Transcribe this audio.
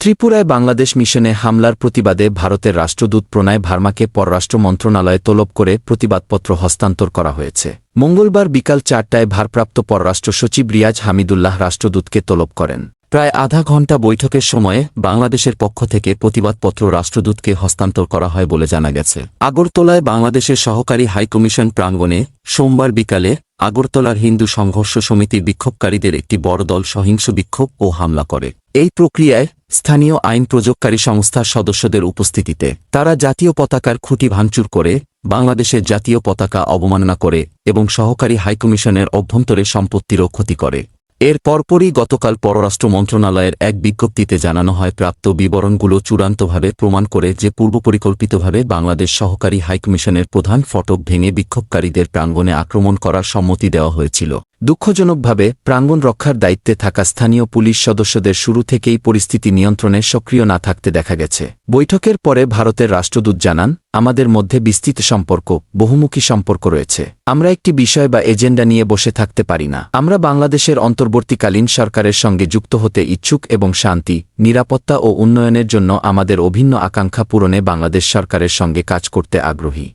ত্রিপুরায় বাংলাদেশ মিশনে হামলার প্রতিবাদে ভারতের রাষ্ট্রদূত প্রণয় ভার্মাকে পররাষ্ট্র মন্ত্রণালয়ে তলব করে প্রতিবাদপত্র হস্তান্তর করা হয়েছে। মঙ্গলবার বিকাল চারটায় ভারপ্রাপ্ত পররাষ্ট্র সচিব রিয়াজ হামিদুল্লাহ রাষ্ট্রদূতকে তলব করেন। প্রায় আধা ঘণ্টা বৈঠকের সময়ে বাংলাদেশের পক্ষ থেকে প্রতিবাদপত্র রাষ্ট্রদূতকে হস্তান্তর করা হয় বলে জানা গেছে। আগরতলায় বাংলাদেশের সহকারী হাইকমিশন প্রাঙ্গণে সোমবার বিকালে আগরতলার হিন্দু সংঘর্ষ সমিতির বিক্ষোভকারীদের একটি বড় দল সহিংস বিক্ষোভ ও হামলা করে। এই প্রক্রিয়ায় স্থানীয় আইন প্রযোগকারী সংস্থার সদস্যদের উপস্থিতিতে, তারা জাতীয় পতাকার খুঁটি ভাঙচুর করে, বাংলাদেশের জাতীয় পতাকা অবমাননা করে এবং সহকারী হাইকমিশনের অভ্যন্তরে সম্পত্তিরও ক্ষতি করে। এর পরপরই গতকাল পররাষ্ট্র মন্ত্রণালয়ের এক বিজ্ঞপ্তিতে জানানো হয়, প্রাপ্ত বিবরণগুলো চূড়ান্তভাবে প্রমাণ করে যে পূর্বপরিকল্পিতভাবে বাংলাদেশ সহকারী হাইকমিশনের প্রধান ফটক ভেঙে বিক্ষোভকারীদের প্রাঙ্গণে আক্রমণ করার সম্মতি দেওয়া হয়েছিল। দুঃখজনকভাবে প্রাঙ্গণ রক্ষার দায়িত্বে থাকা স্থানীয় পুলিশ সদস্যদের শুরু থেকেই পরিস্থিতি নিয়ন্ত্রণে সক্রিয় না থাকতে দেখা গেছে। বৈঠকের পরে ভারতের রাষ্ট্রদূত জানান, আমাদের মধ্যে বিস্তৃত সম্পর্ক, বহুমুখী সম্পর্ক রয়েছে। আমরা একটি বিষয় বা এজেন্ডা নিয়ে বসে থাকতে পারি না। আমরা বাংলাদেশের অন্তর্বর্তীকালীন সরকারের সঙ্গে যুক্ত হতে ইচ্ছুক এবং শান্তি, নিরাপত্তা ও উন্নয়নের জন্য আমাদের অভিন্ন আকাঙ্ক্ষা পূরণে বাংলাদেশ সরকারের সঙ্গে কাজ করতে আগ্রহী।